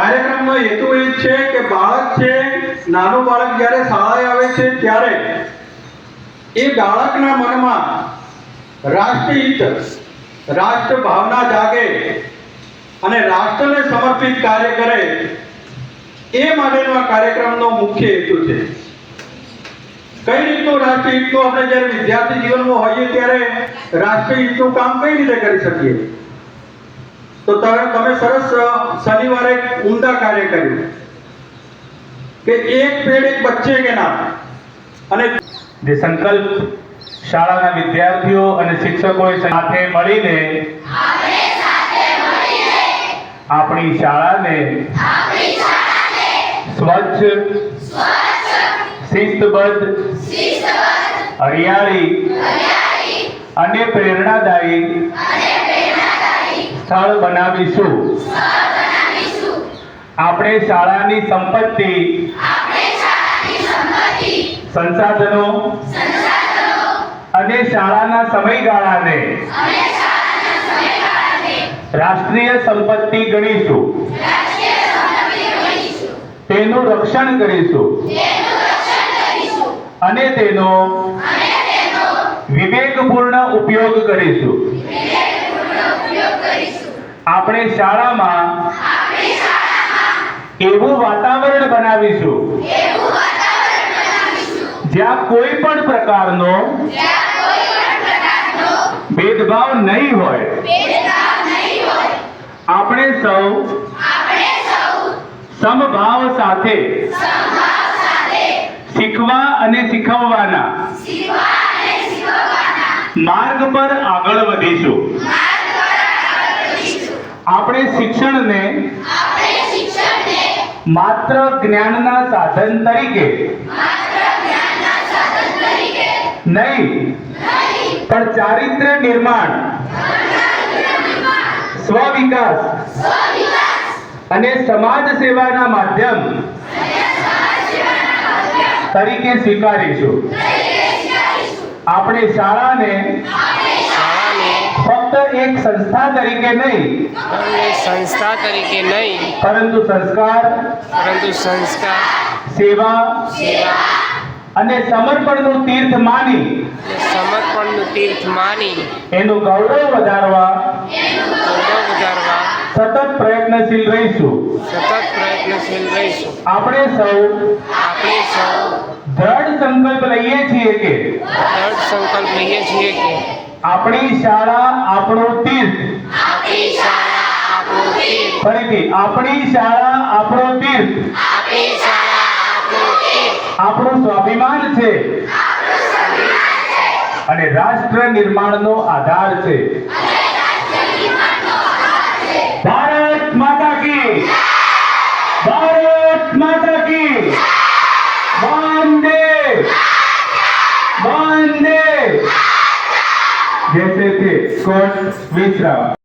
કાર્યક્રમનો હેતુ એ છે કે બાળક છે, નાનું બાળક જ્યારે શાળાએ આવે છે ત્યારે એ બાળકના મનમાં રાષ્ટ્રહિત રાષ્ટ્ર ભાવના જાગે અને રાષ્ટ્રને સમર્પિત કાર્ય કરે એ માટેનો આ કાર્યક્રમનો મુખ્ય હેતુ છે. કઈ રીતનું રાષ્ટ્રહિતનું આપણે જ્યારે વિદ્યાર્થી જીવનમાં હોઈએ ત્યારે રાષ્ટ્રહિતનું કામ કઈ રીતે કરી શકીએ? તો તમે સરસ શનિવારે એક ઉમદા કાર્ય કર્યું. કે એક પેડ એક બચ્ચે કે નામ અને જે સંકલ્પ શાળાના વિદ્યાર્થીઓ અને શિક્ષકોએ સાથે મળીને આપણી શાળાને સ્વચ્છ શિસ્તબદ્ધ હરિયાળી અને પ્રેરણાદાયી સ્થળ બનાવીશું. આપણે શાળાની સંપત્તિ. સંસાધનો. અને શાળાના સમયગાળાને. રાષ્ટ્રીય સંપત્તિ ગણીશું. તેનું રક્ષણ કરીશું. અને તેનો વિવેકપૂર્ણ ઉપયોગ કરીશું. આપણે શાળામાં એવું વાતાવરણ બનાવીશું. જ્યાં કોઈ પણ પ્રકારનો ભેદભાવ નહીં હોય. આપણે સૌ સમભાવ સાથે શીખવા અને શીખવવાના માર્ગ પર આગળ વધીશું. આપણે શિક્ષણને માત્ર જ્ઞાનના સાધન તરીકે નહીં પણ ચારિત્ર્ય નિર્માણ સ્વવિકાસ અને સમાજ સેવાના માધ્યમ તરીકે સ્વીકારીશું. આપણે શાળાને શાળાને ફક્ત એક સંસ્થા તરીકે નહીં. સંસ્થા તરીકે નહીં. પરંતુ સંસ્કાર પરંતુ સંસ્કાર સેવા સેવા અને સમર્પણનું તીર્થ માની. સમર્પણનું તીર્થ માની. એનું ગૌરવ વધારવા ગૌરવ વધારવા સતત પ્રયત્નશીલ રહીશું. સતત પ્રયત્નશીલ રહીશું. આપણે સૌ આપણે સૌ દ્રઢ સંકલ્પ લઈએ છીએ કે દ્રઢ સંકલ્પ લઈએ છીએ કે આપણી શાળા આપણું તીર્થ. આપણી શાળા આપણું તીર્થ. ફરીથી આપણી શાળા આપણું તીર્થ. આપણી શાળા આપણું તીર્થ. આપણું સ્વાભિમાન છે. અને રાષ્ટ્ર નિર્માણનો આધાર છે. રાજકોટ વિતરા